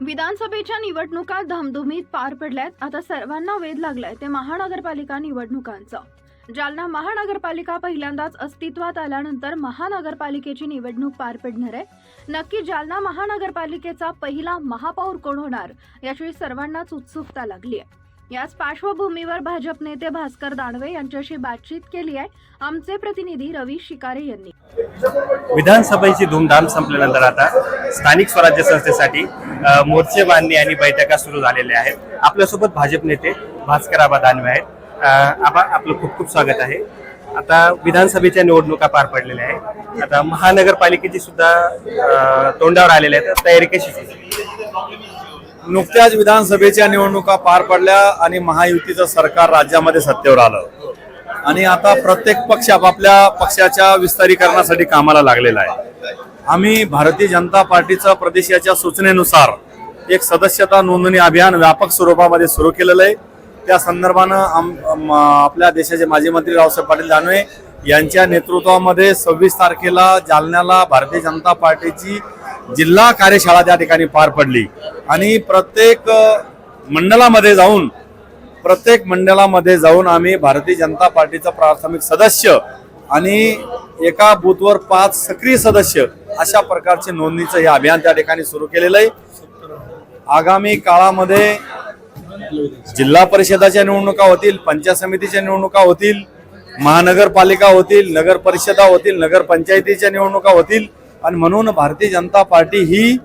विधानसभेच्या निवडणुका धामधुमीत पार पडल्यात. आता सर्वांना वेध लागलाय ते महानगरपालिका निवडणुकांचं. जालना महानगरपालिका पहिल्यांदाच अस्तित्वात आल्यानंतर महानगरपालिकेची निवडणूक पार पडणार आहे. नक्की जालना महानगरपालिकेचा पहिला महापौर कोण होणार याची सर्वांनाच उत्सुकता लागली आहे याच पार्श्वभूमीवर भाजप नेते भास्कर दानवे यांच्याशी बातचीत केली आहे. आमचे प्रतिनिधी रवी शिकारे यांनी. विधानसभेची धूमधाम संपल्यानंतर आता स्थानिक स्वराज्य संस्थेसाठी मोर्चे बांधणी आणि बैठका सुरू झालेल्या आहेत. आपल्यासोबत भाजप नेते भास्कर आबा दानवे आहेत. आबा आपलं खूप खूप स्वागत आहे. आता विधानसभेच्या निवडणुका पार पडलेल्या आहेत. आता महानगरपालिकेची सुद्धा तोंडावर आलेल्या आहेत. तयारी कशी नुकत्याच विधानसभेच्या निवडणुका पार पडल्या आणि महायुतीचं सरकार राज्यामध्ये सत्तेवर आलं. आणि आता प्रत्येक पक्ष आपापल्या पक्षाच्या विस्तारीकरणासाठी कामाला लागलेला आहे. आम्ही भारतीय जनता पार्टीचं प्रदेशाच्या सूचनेनुसार एक सदस्यता नोंदणी अभियान व्यापक स्वरूपामध्ये सुरू केलेलं आहे. त्या संदर्भानं आपल्या देशाचे माजी मंत्री रावसाहेब पाटील दानवे यांच्या नेतृत्वामध्ये सव्वीस तारखेला जालन्याला भारतीय जनता पार्टीची जिल्हा कार्यशाळा त्या ठिकाणी पार पडली. आणि प्रत्येक मंडळामध्ये जाऊन प्रत्येक मंडळामध्ये जाऊन आम्ही भारतीय जनता पार्टीचा प्राथमिक सदस्य आणि एका बूथवर पाच सक्रिय सदस्य अशा प्रकारचे नोंदणीचं हे अभियान त्या ठिकाणी सुरू केलेलं आहे. आगामी काळामध्ये जिल्हा परिषदाच्या निवडणुका होतील पंचायत समितीच्या निवडणुका होतील महानगरपालिका होतील नगर परिषदा होतील नगर पंचायतीच्या निवडणुका होतील. आणि म्हणून भारतीय जनता पार्टी ही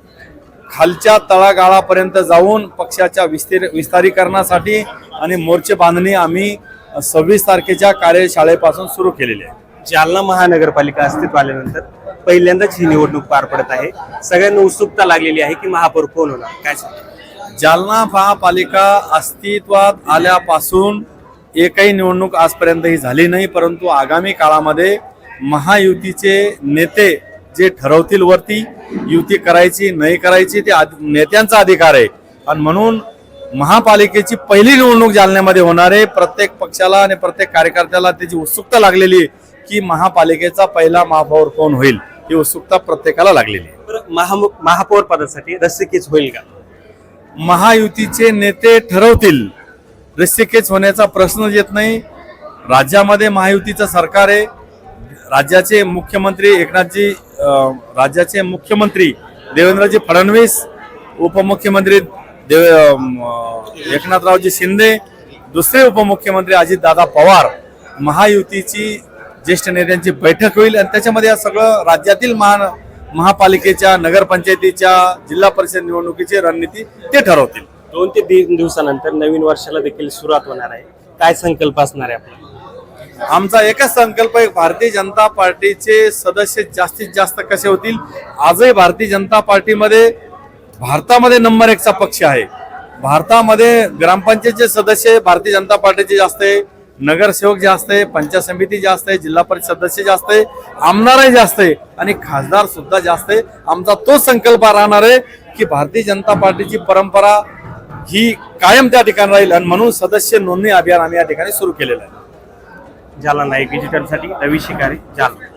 खालच्या तळागाळापर्यंत जाऊन पक्षाच्या विस्तीर विस्तारीकरणासाठी आणि मोर्चे बांधणी आम्ही सव्वीस तारखेच्या कार्यशाळेपासून सुरू केलेली आहे. जालना महानगरपालिका अस्तित्व आल्यानंतर पहिल्यांदाच ही निवडणूक पार पडत आहे. सगळ्यांना उत्सुकता लागलेली आहे की महापौर कोण होणार? काय? जालना महापालिका अस्तित्वात आल्यापासून एकही निवडणूक आजपर्यंत ही झाली नाही परंतु आगामी काळामध्ये महायुतीचे नेते जे ठरवतील वरती युती करायची नाही करायची ते नेत्यांचा अधिकार आहे. आणि म्हणून महापालिकेची पहिली निवडणूक जालन्यामध्ये होणार आहे. प्रत्येक पक्षाला आणि प्रत्येक कार्यकर्त्याला त्याची उत्सुकता लागलेली आहे की महापालिकेचा पहिला महापौर कोण होईल ही उत्सुकता प्रत्येकाला लागलेली आहे. महा महापौर पदासाठी रस्सीकीच होईल का? महायुतीचे नेते ठरवतील. रस्सीकेच होण्याचा प्रश्नच येत नाही. राज्यामध्ये महायुतीचं सरकार आहे. राज्याचे मुख्यमंत्री एकनाथजी राज्याचे मुख्यमंत्री देवेंद्रजी फडणवीस उपमुख्यमंत्री देव एकनाथरावजी शिंदे दुसरे उपमुख्यमंत्री अजितदादा पवार महायुतीची ज्येष्ठ नेत्यांची बैठक होईल आणि त्याच्यामध्ये या सगळं राज्यातील महा महापालिकेच्या नगरपंचायतीच्या जिल्हा परिषद निवडणुकीची रणनीती ते ठरवतील. दोन ते तीन दिवसानंतर नवीन वर्षाला देखील सुरुवात होणार आहे. काय संकल्प असणार आहे आपला? आमचा एकच संकल्प आहे भारतीय जनता पार्टीचे सदस्य जास्तीत जास्त कसे होतील? आजही भारतीय जनता पार्टीमध्ये भारतामध्ये नंबर एकचा पक्ष आहे. भारतामध्ये ग्रामपंचायतचे सदस्य भारतीय जनता पार्टीचे जास्त आहे नगरसेवक जास्त आहे पंचायत समिती जास्त आहे जिल्हा परिषद सदस्य जास्त आहे आमदारही जास्त आहे आणि खासदार सुद्धा जास्त आहे. आमचा तोच संकल्प राहणार आहे की भारतीय जनता पार्टीची परंपरा ही कायम त्या ठिकाणी राहील आणि म्हणून सदस्य नोंदणी अभियान आम्ही या ठिकाणी सुरू केलेलं आहे. जालना एक डिजिटलसाठी रवी शिकारी जालना.